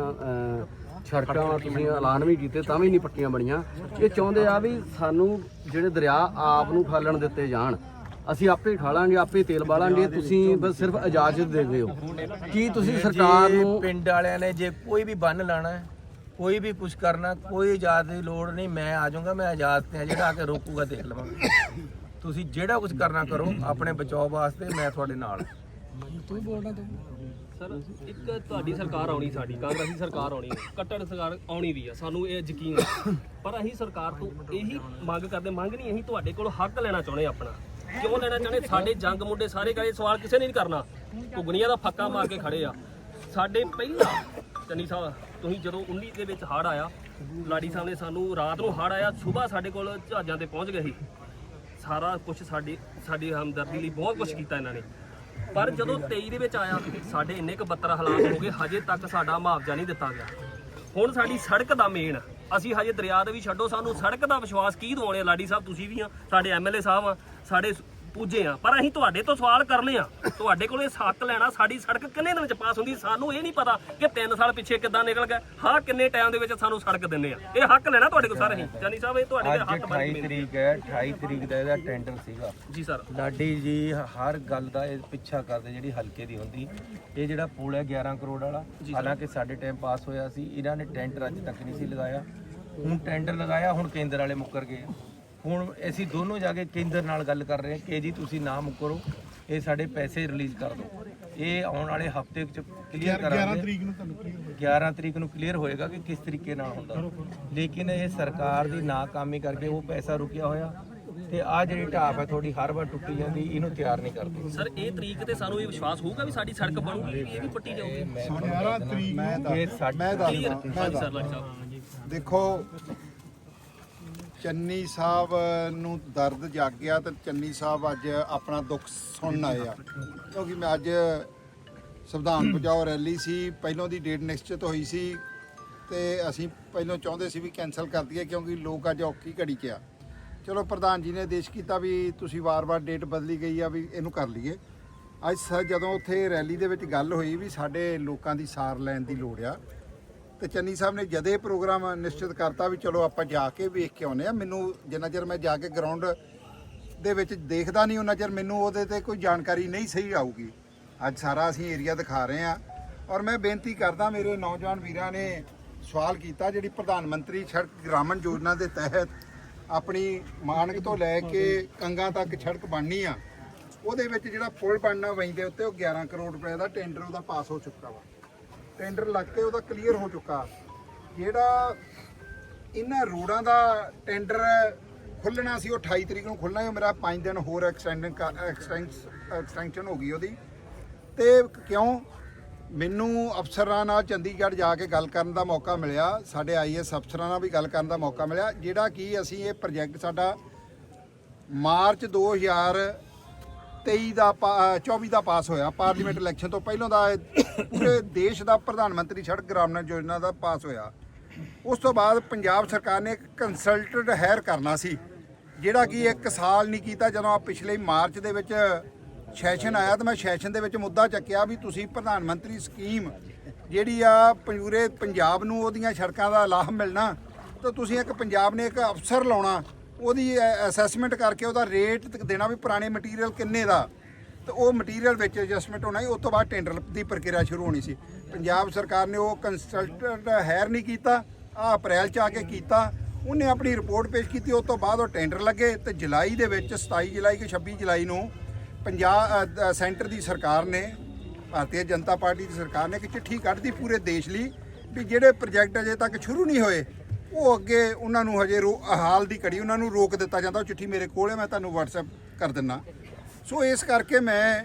ਸੜਕਾਂ ਤੁਸੀਂ ਐਲਾਨ ਵੀ ਕੀਤੇ ਤਾਂ ਵੀ ਨਹੀਂ ਪੱਕੀਆਂ ਬਣੀਆਂ। ਇਹ ਚਾਹੁੰਦੇ ਆ ਵੀ ਸਾਨੂੰ ਜਿਹੜੇ ਦਰਿਆ ਆਪ ਨੂੰ ਖਾਲਣ ਦਿੱਤੇ ਜਾਣ। ਅਸੀਂ ਆਪੇ ਖਾਲਾਂਗੇ ਆਪੇ ਤੇਲ ਬਾਲਾਂਗੇ ਤੁਸੀਂ ਬਸ ਸਿਰਫ ਇਜਾਜ਼ਤ ਦੇ ਦਿਓ। ਕੀ ਤੁਸੀਂ ਸਰਕਾਰ ਨੂੰ ਪਿੰਡ ਵਾਲਿਆਂ ਨੇ ਜੇ ਕੋਈ ਵੀ ਬੰਨ ਲਾਣਾ ਹੈ ਕੋਈ ਵੀ ਕੁਝ ਕਰਨਾ ਕੋਈ ਇਜਾਜ਼ਤ ਦੀ ਲੋੜ ਨਹੀਂ ਮੈਂ ਆ ਜਾਊਂਗਾ ਮੈਂ ਇਜਾਜ਼ਤ ਤੇ ਜਿਹੜਾ ਆ ਕੇ ਰੋਕੂਗਾ ਦੇਖ ਲਵਾਂਗਾ। ਤੁਸੀਂ ਜਿਹੜਾ ਕੁਝ ਕਰਨਾ ਕਰੋ ਆਪਣੇ ਬਚਾਓ ਵਾਸਤੇ ਮੈਂ ਤੁਹਾਡੇ ਨਾਲ ਸਰ, ਇੱਕ ਤੁਹਾਡੀ ਸਰਕਾਰ ਆਉਣੀ ਸਾਡੀ ਕਾਂਗਰਸੀ ਸਰਕਾਰ ਆਉਣੀ ਕੱਟੜ ਸਰਕਾਰ ਆਉਣੀ ਵੀ ਆ, ਸਾਨੂੰ ਇਹ ਯਕੀਨ ਹੈ ਪਰ ਅਸੀਂ ਸਰਕਾਰ ਤੋਂ ਇਹੀ ਮੰਗ ਕਰਦੇ, ਮੰਗ ਨਹੀਂ, ਅਸੀਂ ਤੁਹਾਡੇ ਕੋਲ ਹੱਕ ਲੈਣਾ ਚਾਹੁੰਦੇ ਆਪਣਾ। ਕਿਉਂ ਲੈਣਾ ਚਾਹੁੰਦੇ? ਸਾਡੇ ਜੰਗ ਮੁੰਡੇ ਸਾਰੇ ਕਰੇ ਸਵਾਲ ਕਿਸੇ ਨੇ ਨਹੀਂ ਕਰਨਾ। ਘੁਗਨੀਆਂ ਦਾ ਫੱਕਾ ਮਾਰ ਕੇ ਖੜੇ ਆ। ਸਾਡੇ ਪਹਿਲਾਂ, ਚੰਨੀ ਸਾਹਿਬ, ਤੁਸੀਂ ਜਦੋਂ 19 ਦੇ ਵਿੱਚ ਹੜ ਆਇਆ ਲਾੜੀ ਸਾਹਿਬ ਨੇ ਸਾਨੂੰ ਰਾਤ ਨੂੰ ਹੜ ਆਇਆ, ਸਵੇਰ ਸਾਡੇ ਕੋਲ ਜਹਾਜ਼ਾਂ ਤੇ ਪਹੁੰਚ ਗਏ ਸੀ। ਸਾਰਾ ਕੁਝ ਸਾਡੀ ਸਾਡੀ ਹਮਦਰਦੀ ਲਈ ਬਹੁਤ ਕੁਝ ਕੀਤਾ ਇਹਨਾਂ ਨੇ। ਪਰ ਜਦੋਂ 23 ਦੇ ਵਿੱਚ ਆਇਆ, ਸਾਡੇ ਇੰਨੇ ਕੁ ਬੱਤਰ ਹਾਲਾਤ ਹੋ ਗਏ, ਹਜੇ ਤੱਕ ਸਾਡਾ ਮੁਆਵਜ਼ਾ ਨਹੀਂ ਦਿੱਤਾ ਗਿਆ ਹੁਣ ਸਾਡੀ ਸੜਕ ਦਾ ਮੇਨ, ਅਸੀਂ ਹਜੇ ਦਰਿਆ ਦੇ ਵੀ ਛੱਡੋ, ਸਾਨੂੰ ਸੜਕ ਦਾ ਵਿਸ਼ਵਾਸ ਕੀ ਦਵਾਉਣੇ ਆ? ਲਾਡੀ ਸਾਹਿਬ, ਤੁਸੀਂ ਵੀ ਆ, ਸਾਡੇ ਐਮਐਲਏ ਸਾਹਿਬ ਆ, ਸਾਡੇ ਪੂਜੇ ਆ। ਪਰ ਅਸੀਂ ਤੁਹਾਡੇ ਤੋਂ ਸਵਾਲ ਕਰਨੇ ਆ। ਤੁਹਾਡੇ ਕੋਲ ਇਹ ਹੱਕ ਲੈਣਾ ਸਾਡੀ ਸੜਕ ਕਿੰਨੇ ਦਿਨ ਵਿੱਚ ਪਾਸ ਹੁੰਦੀ? ਸਾਨੂੰ ਇਹ ਨਹੀਂ ਪਤਾ ਕਿ 3 ਸਾਲ ਪਿੱਛੇ ਕਿੱਦਾਂ ਨਿਕਲ ਗਏ। ਹਾਂ ਕਿੰਨੇ ਟਾਈਮ ਦੇ ਵਿੱਚ ਸਾਨੂੰ ਸੜਕ ਦਿੰਦੇ ਆ। ਇਹ ਹੱਕ ਲੈਣਾ ਤੁਹਾਡੇ ਕੋਲ ਸਰ? ਅਸੀਂ ਜਾਨੀ ਸਾਹਿਬ ਇਹ ਤੁਹਾਡੇ ਦੇ ਹੱਕ 28 ਬਣਦੇ ਤਰੀਕ ਹੈ। 28 ਤਰੀਕ ਦਾ ਇਹਦਾ ਟੈਂਡਰ ਸੀਗਾ। ਜੀ ਸਰ। ਲਾਡੀ ਜੀ ਹਰ ਗੱਲ ਦਾ ਇਹ ਪਿੱਛਾ ਕਰਦੇ ਜਿਹੜੀ ਹਲਕੇ ਦੀ ਹੁੰਦੀ। ਇਹ ਜਿਹੜਾ ਪੁਲ ਹੈ 11 ਕਰੋੜ ਵਾਲਾ। ਹਾਲਾਂਕਿ ਸਾਡੇ ਟਾਈਮ ਪਾਸ ਹੋਇਆ ਸੀ। ਇਹਨਾਂ ਨੇ ਟੈਂਡਰ ਅੱਜ ਤੱਕ ਨਹੀਂ ਸੀ ਲਗਾਇਆ। ਹੁਣ ਟੈਂਡਰ ਲਗਾਇਆ ਹੁਣ ਕੇਂਦਰ ਵਾਲੇ ਮੁੱਕਰ ਗਏ ਹੁਣ ਅਸੀਂ ਦੋਨੋਂ ਜਾ ਕੇ ਕੇਂਦਰ ਨਾਲ ਗੱਲ ਕਰ ਰਹੇ ਹਾਂ ਕਿ ਜੀ ਤੁਸੀਂ ਨਾ ਮੁੱਕਰੋ ਇਹ ਸਾਡੇ ਪੈਸੇ ਰਿਲੀਜ਼ ਕਰ ਦਿਓ। ਇਹ ਆਉਣ ਵਾਲੇ ਹਫ਼ਤੇ ਵਿੱਚ ਕਲੀਅਰ ਕਰਾਂਗੇ। 11 ਤਰੀਕ ਨੂੰ ਤੁਹਾਨੂੰ ਕਲੀਅਰ 11 ਤਰੀਕ ਨੂੰ ਕਲੀਅਰ ਹੋਏਗਾ ਕਿ ਕਿਸ ਤਰੀਕੇ ਨਾਲ ਹੁੰਦਾ। ਲੇਕਿਨ ਇਹ ਸਰਕਾਰ ਦੀ ਨਾਕਾਮੀ ਕਰਕੇ ਉਹ ਪੈਸਾ ਰੁਕਿਆ ਹੋਇਆ ਤੇ ਆ ਜਿਹੜੀ ਢਾਬ ਹੈ ਤੁਹਾਡੀ ਹਰ ਵਾਰ ਟੁੱਟੀ ਜਾਂਦੀ ਇਹਨੂੰ ਤਿਆਰ ਨਹੀਂ ਕਰਦੇ। ਸਰ ਇਹ ਤਰੀਕ ਤੇ ਸਾਨੂੰ ਇਹ ਵਿਸ਼ਵਾਸ ਹੋਊਗਾ ਵੀ ਸਾਡੀ ਸੜਕ ਬਣੂਗੀ ਵੀ ਇਹ ਵੀ ਪੱਟੀ ਜਾਊਗੀ? ਮੈਂ ਇਹ ਦੱਸ ਸਾਡੇ ਮੈਂ ਹਾਂਜੀ ਸਰ ਸਾਹਿਬ। ਦੇਖੋ ਚੰਨੀ ਸਾਹਿਬ ਨੂੰ ਦਰਦ ਜਾਗ ਗਿਆ ਤੇ ਚੰਨੀ ਸਾਹਿਬ ਅੱਜ ਆਪਣਾ ਦੁੱਖ ਸੁਣਨ ਆਏ ਆ। ਕਿਉਂਕਿ ਮੈਂ ਅੱਜ ਸੰਵਿਧਾਨ ਬਚਾਓ ਰੈਲੀ ਸੀ, ਪਹਿਲੋਂ ਦੀ ਡੇਟ ਨਿਸ਼ਚਿਤ ਹੋਈ ਸੀ ਤੇ ਅਸੀਂ ਪਹਿਲੋਂ ਚਾਹੁੰਦੇ ਸੀ ਵੀ ਕੈਨਸਲ ਕਰ ਦਈਏ ਕਿਉਂਕਿ ਲੋਕ ਅੱਜ ਔਖੀ ਘੜੀ 'ਚ ਆ। ਚਲੋ ਪ੍ਰਧਾਨ ਜੀ ਨੇ ਆਦੇਸ਼ ਕੀਤਾ ਵੀ ਤੁਸੀਂ ਵਾਰ-ਵਾਰ ਡੇਟ ਬਦਲੀ ਗਈ ਆ ਵੀ ਇਹਨੂੰ ਕਰ ਲਈਏ। ਅੱਜ ਸ- ਜਦੋਂ ਉੱਥੇ ਰੈਲੀ ਦੇ ਵਿੱਚ ਗੱਲ ਹੋਈ ਵੀ ਸਾਡੇ ਲੋਕਾਂ ਦੀ ਸਾਰ ਲੈਣ ਦੀ ਲੋੜ ਆ ਤੇ ਚੰਨੀ ਸਾਹਿਬ ਨੇ ਜਦੇ ਪ੍ਰੋਗਰਾਮ ਨਿਸ਼ਚਿਤ ਕਰਤਾ ਵੀ ਚਲੋ ਆਪਾਂ ਜਾ ਕੇ ਵੇਖ ਕੇ ਆਉਨੇ ਆ ਮੈਨੂੰ ਜਿੰਨਾ ਚਿਰ ਮੈਂ ਜਾ ਕੇ ਗਰਾਊਂਡ ਦੇ ਵਿੱਚ ਦੇਖਦਾ ਨਹੀਂ ਉਹਨਾਂ ਚਿਰ ਮੈਨੂੰ ਉਹਦੇ ਤੇ ਕੋਈ ਜਾਣਕਾਰੀ ਨਹੀਂ ਸਹੀ ਆਊਗੀ। ਅੱਜ ਸਾਰਾ ਅਸੀਂ ਏਰੀਆ ਦਿਖਾ ਰਹੇ ਆ ਔਰ ਮੈਂ ਬੇਨਤੀ ਕਰਦਾ, ਮੇਰੇ ਨੌਜਵਾਨ ਵੀਰਾਂ ਨੇ ਸਵਾਲ ਕੀਤਾ, ਜਿਹੜੀ ਪ੍ਰਧਾਨ ਮੰਤਰੀ ਸੜਕ ਗ੍ਰਾਮਣ ਯੋਜਨਾ ਦੇ ਤਹਿਤ ਆਪਣੀ ਮਾਨਕ ਤੋਂ ਲੈ ਕੇ ਕੰਗਾ ਤੱਕ ਸੜਕ ਬਣਨੀ ਆ, ਉਹਦੇ ਵਿੱਚ ਜਿਹੜਾ ਪੁਲ ਬਣਨਾ ਵੈਂਦੇ ਉੱਤੇ ਉਹ 11 ਕਰੋੜ ਰੁਪਏ ਦਾ ਟੈਂਡਰ ਉਹਦਾ ਪਾਸ ਹੋ ਚੁੱਕਾ ਵਾ। ਟੈਂਡਰ ਲੱਗ ਕੇ ਉਹਦਾ ਕਲੀਅਰ ਹੋ ਚੁੱਕਾ। ਜਿਹੜਾ ਇਹਨਾਂ ਰੋਡਾਂ ਦਾ ਟੈਂਡਰ ਖੁੱਲਣਾ ਸੀ, ਉਹ 28 ਤਰੀਕ ਨੂੰ ਖੁੱਲਣਾ ਹੈ ਮੇਰਾ 5 ਦਿਨ ਹੋਰ ਐਕਸਟੈਂਡਿੰਗ ਐਕਸਟੈਂਸ਼ਨ ਹੋ ਗਈ ਉਹਦੀ। ਤੇ ਕਿਉਂ? ਮੈਨੂੰ ਅਫਸਰਾਂ ਨਾਲ ਚੰਡੀਗੜ੍ਹ ਜਾ ਕੇ ਗੱਲ ਕਰਨ ਦਾ ਮੌਕਾ ਮਿਲਿਆ। ਸਾਡੇ ਆਈਐਸ ਅਫਸਰਾਂ ਨਾਲ ਵੀ ਗੱਲ ਕਰਨ ਦਾ ਮੌਕਾ ਮਿਲਿਆ। ਜਿਹੜਾ ਕਿ ਅਸੀਂ ਇਹ ਪ੍ਰੋਜੈਕਟ ਸਾਡਾ ਮਾਰਚ 2023 ਦਾ ਪਾ- ਅ, 24 ਦਾ ਪਾਸ ਹੋਇਆ। ਪਾਰਲੀਮੈਂਟ ਇਲੈਕਸ਼ਨ ਤੋਂ ਪਹਿਲਾਂ ਦਾ ਪੂਰੇ ਦੇਸ਼ ਦਾ ਪ੍ਰਧਾਨ ਮੰਤਰੀ ਸੜਕ ਗ੍ਰਾਮੀਣ ਯੋਜਨਾ ਦਾ ਪਾਸ ਹੋਇਆ। ਉਸ ਤੋਂ ਬਾਅਦ ਪੰਜਾਬ ਸਰਕਾਰ ਨੇ ਇੱਕ ਕੰਸਲਟੈਂਟ ਹਾਇਰ ਕਰਨਾ ਸੀ ਜਿਹੜਾ ਕਿ ਇੱਕ ਸਾਲ ਨਹੀਂ ਕੀਤਾ। ਜਦੋਂ ਆ ਪਿਛਲੇ ਮਾਰਚ ਦੇ ਵਿੱਚ ਸੈਸ਼ਨ ਆਇਆ ਤਾਂ ਮੈਂ ਸੈਸ਼ਨ ਦੇ ਵਿੱਚ ਮੁੱਦਾ ਚੱਕਿਆ ਵੀ ਤੁਸੀਂ ਪ੍ਰਧਾਨ ਮੰਤਰੀ ਸਕੀਮ ਜਿਹੜੀ ਆ ਪੂਰੇ ਪੰਜਾਬ ਨੂੰ ਉਹਦੀਆਂ ਸੜਕਾਂ ਦਾ ਲਾਭ ਮਿਲਣਾ ਤਾਂ ਤੁਸੀਂ ਇੱਕ ਪੰਜਾਬ ਨੇ ਇੱਕ ਅਫਸਰ ਲਾਉਣਾ। ਉਹਦੀ ਅਸੈਸਮੈਂਟ ਕਰਕੇ ਉਹਦਾ ਰੇਟ ਦੇਣਾ ਵੀ ਪੁਰਾਣੇ ਮਟੀਰੀਅਲ ਕਿੰਨੇ ਦਾ। ਤੇ ਉਹ ਮਟੀਰੀਅਲ ਵਿੱਚ ਐਡਜਸਟਮੈਂਟ ਹੋਣਾ ਸੀ, ਉਸ ਤੋਂ ਬਾਅਦ ਟੈਂਡਰ ਦੀ ਪ੍ਰਕਿਰਿਆ ਸ਼ੁਰੂ ਹੋਣੀ ਸੀ। ਪੰਜਾਬ ਸਰਕਾਰ ਨੇ ਉਹ ਕੰਸਲਟੈਂਟ ਹਾਇਰ ਨਹੀਂ ਕੀਤਾ ਆ ਅਪ੍ਰੈਲ ਚ ਆ ਕੇ ਕੀਤਾ। ਉਹਨੇ ਆਪਣੀ ਰਿਪੋਰਟ ਪੇਸ਼ ਕੀਤੀ, ਉਸ ਤੋਂ ਬਾਅਦ ਉਹ ਟੈਂਡਰ ਲੱਗੇ ਤੇ ਜੁਲਾਈ ਦੇ ਵਿੱਚ 27 ਜੁਲਾਈ ਕਿ 26 ਜੁਲਾਈ ਨੂੰ ਪੰਜਾਬ ਸੈਂਟਰ ਦੀ ਸਰਕਾਰ ਨੇ, ਭਾਰਤੀ ਜਨਤਾ ਪਾਰਟੀ ਦੀ ਸਰਕਾਰ ਨੇ ਇੱਕ ਚਿੱਠੀ ਕੱਢਦੀ ਪੂਰੇ ਦੇਸ਼ ਲਈ ਵੀ ਜਿਹੜੇ ਪ੍ਰੋਜੈਕਟ ਅਜੇ ਤੱਕ ਸ਼ੁਰੂ ਨਹੀਂ ਹੋਏ ਉਹ ਅੱਗੇ ਉਹਨਾਂ ਨੂੰ ਹਜੇ ਰੋ- ਹਾਲ ਦੀ ਘੜੀ ਉਹਨਾਂ ਨੂੰ ਰੋਕ ਦਿੱਤਾ ਜਾਂਦਾ, ਉਹ ਚਿੱਠੀ ਮੇਰੇ ਕੋਲ ਹੈ, ਮੈਂ ਤੁਹਾਨੂੰ WhatsApp ਕਰ ਦਿੰਨਾ। ਸੋ ਇਸ ਕਰਕੇ ਮੈਂ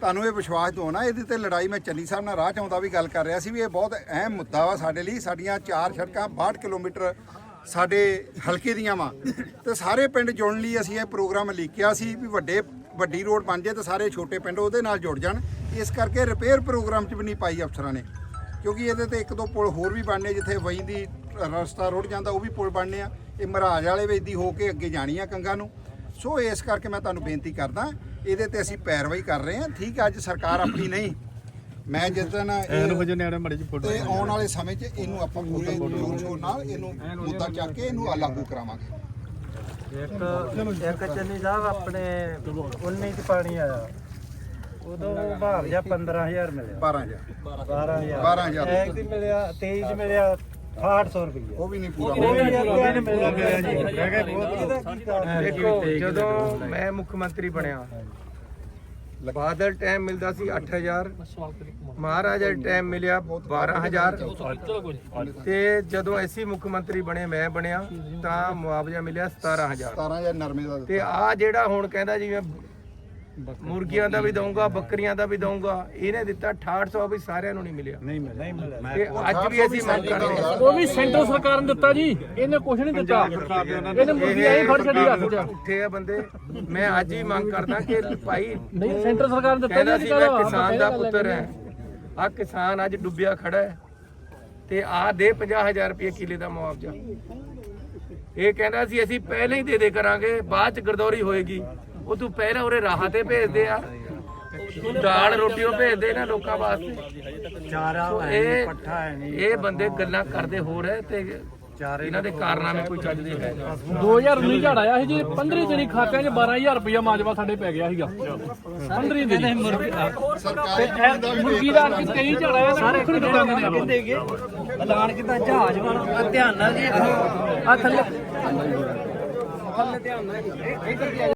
ਤੁਹਾਨੂੰ ਇਹ ਵਿਸ਼ਵਾਸ ਦਿਵਾਉਣਾ, ਇਹਦੇ ਤੇ ਲੜਾਈ ਮੈਂ ਚੰਨੀ ਸਾਹਿਬ ਨਾਲ ਰਾਹ ਚ ਵੀ ਗੱਲ ਕਰ ਰਿਹਾ ਸੀ ਵੀ ਇਹ ਬਹੁਤ ਅਹਿਮ ਮੁੱਦਾ ਵਾ ਸਾਡੇ ਲਈ, ਸਾਡੀਆਂ ਚਾਰ ਸੜਕਾਂ 62 ਕਿਲੋਮੀਟਰ ਸਾਡੇ ਹਲਕੇ ਦੀਆਂ ਵਾ। ਤੇ ਸਾਰੇ ਪਿੰਡ ਜੁੜਨ ਲਈ ਅਸੀਂ ਇਹ ਪ੍ਰੋਗਰਾਮ ਲਿਖਿਆ ਸੀ ਵੀ ਵੱਡੇ, ਵੱਡੀ ਰੋਡ ਬਣ ਜੇ ਤੇ ਸਾਰੇ ਛੋਟੇ ਪਿੰਡ ਉਹਦੇ ਨਾਲ ਜੁੜ ਜਾਣ। ਇਸ ਕਰਕੇ ਰਿਪੇਅਰ ਪ੍ਰੋਗਰਾਮ 'ਚ ਵੀ ਨਹੀਂ ਪਾਈ ਅਫਸਰਾਂ ਨੇ, ਕਿਉਂਕਿ ਇਹਦੇ ਤੇ ਇੱਕ ਦੋ ਪੁਲ ਹੋਰ ਵੀ ਬਣਨੇ, ਜਿੱਥੇ ਵਈ ਦੀ ਰਸਤਾ ਰੁੜ ਜਾਂਦਾ ਉਹ ਵੀ ਪੁਲ ਬਣਨੇ ਆ। ਇਹ ਮਹਾਰਾਜ ਵਾਲੇ ਵੇਦੀ ਹੋ ਕੇ ਅੱਗੇ ਜਾਣੀ ਆ ਕੰਗਾ ਨੂੰ। ਸੋ ਇਸ ਕਰਕੇ ਮੈਂ ਤੁਹਾਨੂੰ ਬੇਨਤੀ ਕਰਦਾ ਇਹਦੇ ਤੇ ਅਸੀਂ ਪੈਰਵਾਈ ਕਰ ਰਹੇ ਹਾਂ। ਠੀਕ ਹੈ ਅੱਜ ਸਰਕਾਰ ਆਪਣੀ ਨਹੀਂ। ਮੈਂ ਜਿਸ ਦਿਨ ਇਹ ਤੇ ਆਉਣ ਵਾਲੇ ਸਮੇਂ 'ਚ ਇਹਨੂੰ ਆਪਾਂ ਪੂਰੇ ਜੋਰ ਸ਼ੋਰ ਨਾਲ ਇਹਨੂੰ ਮੁੱਦਾ ਚੱਕ ਕੇ ਇਹਨੂੰ ਲਾਗੂ ਕਰਾਵਾਂਗੇ। ਇੱਕ ਇੱਕ ਚੰਨੀ ਸਾਹਿਬ ਆਪਣੇ 19 ਚ ਪਾਣੀ ਆਇਆ। ਉਦੋਂ ਮੁਆਵਜ਼ਾ 15000 ਮਿਲਿਆ। 12000 12000 12000 ਇੱਕ ਦੀ ਮਿਲਿਆ 23 ਚ ਮਿਲਿਆ 6800 ਰੁਪਏ ਉਹ ਵੀ ਨਹੀਂ ਪੂਰਾ ਉਹ ਹੋਇਆ। ਵੀ ਅੱਗੇ ਨਹੀਂ ਮਿਲਿਆ ਜੀ ਇਹਦਾ ਕੀ ਕਾਰਨ ਦੇਖੋ ਜਦੋਂ ਮੈਂ ਮੁੱਖ ਮੰਤਰੀ ਬਣਿਆ ਬਾਦਲ ਟਾਈਮ ਮਿਲਦਾ ਸੀ 8000 ਮਹਾਰਾਜਾ ਟਾਈਮ ਮਿਲਿਆ 12000 ਚਲੋ ਕੋਈ ਨੀ। ਤੇ ਜਦੋਂ ਐਸੀ ਮੁੱਖ ਮੰਤਰੀ ਬਣੇ ਮੈਂ ਬਣਿਆ ਤਾਂ ਮੁਆਵਜ਼ਾ ਮਿਲਿਆ 17000 17000 ਨਰਮੇ ਦਾ ਤੇ ਆ ਜਿਹੜਾ ਹੁਣ ਕਹਿੰਦਾ ਜੀ ਮੈਂ ਮੁਰਗੀਆਂ ਦਾ ਵੀ ਦਊਂਗਾ ਬੱਕਰੀਆਂ ਦਾ ਵੀ ਦਊਂਗਾ। ਇਹਨੇ ਦਿੱਤਾ 6800 ਵੀ ਸਾਰਿਆਂ ਨੂੰ ਨਹੀਂ ਮਿਲਿਆ। ਨਹੀਂ ਮਿਲਿਆ। ਨਹੀਂ ਮਿਲਿਆ। ਤੇ ਅੱਜ ਵੀ ਅਸੀਂ ਮੰਗ ਕਰਦੇ ਹਾਂ। ਉਹ ਵੀ ਸੈਂਟਰ ਸਰਕਾਰ ਨੇ ਦਿੱਤਾ ਜੀ। ਇਹਨੇ ਕੁਝ ਨਹੀਂ ਦਿੱਤਾ। ਇਹਨੇ ਮੁਰਗੀ ਐਂ ਫੜ ਛੱਡੀ ਹੱਥ 'ਚ। ਉੱਠੇ ਆ ਬੰਦੇ। ਮੈਂ ਅੱਜ ਹੀ ਮੰਗ ਕਰਦਾ ਕਿ ਭਾਈ ਨਹੀਂ ਸੈਂਟਰ ਸਰਕਾਰ ਨੇ ਦਿੱਤਾ ਕਹਿੰਦਾ ਜੀ ਸੀ ਮੈਂ ਕਿਸਾਨ ਦਾ ਪੁੱਤਰ ਹੈ। ਆ ਕਿਸਾਨ ਅੱਜ ਡੁੱਬਿਆ ਖੜਾ ਹੈ। ਤੇ ਆ ਦੇ 50000 ਰੁਪਏ ਕਿਲੇ ਦਾ ਮੁਆਵਜ਼ਾ। ਇਹ ਕਹਿੰਦਾ ਸੀ ਅਸੀਂ ਪਹਿਲਾਂ ਹੀ ਦੇ ਦੇ ਕਰਾਂਗੇ ਬਾਅਦ ਚ ਗਰਦੌਰੀ ਹੋਏਗੀ। ਉਹ ਤੂੰ ਪਹਿਲਾਂ ਉਰੇ ਰਾਹਾਂ ਤੇ ਭੇਜਦੇ ਆ। ਦਾਲ ਰੋਟੀ ਉਹ ਭੇਜਦੇ ਨਾ ਲੋਕਾਂ ਵਾਸਤੇ। ਚਾਰਾ ਹੈ ਪੱਠਾ ਹੈ ਨਹੀਂ ਇਹ ਬੰਦੇ ਗੱਲਾਂ ਕਰਦੇ ਹੋ ਰਹੇ ਤੇ ਇਹਨਾਂ ਦੇ ਕਾਰਨਾਮੇ ਕੋਈ ਚੱਜ ਦੇ ਹੈ ਨਹੀਂ। 2019 ਝੜ ਆਇਆ ਸੀ ਜੀ 15 ਦਿਨੀ ਖਾਤਿਆਂ 'ਚ 12000 ਰੁਪਇਆ ਮਾਜਵਾ ਸਾਡੇ ਪੈ ਗਿਆ ਸੀਗਾ। 15 ਦਿਨੀ ਸਰਕਾਰੀ ਮੁਰਗੀ ਦਾ ਕਿ ਕਈ ਝੜ ਆਇਆ ਸਾਰੇ ਖੁਦ ਦੁਕਾਨਾਂ ਦੇਗੇ ਐਲਾਨ ਕੀਤਾ ਜਹਾਜ਼ ਵਾਲਾ। ਧਿਆਨ ਨਾਲ ਜੀ ਆ ਥੱਲੇ ਥੱਲੇ ਧਿਆਨ ਨਾਲ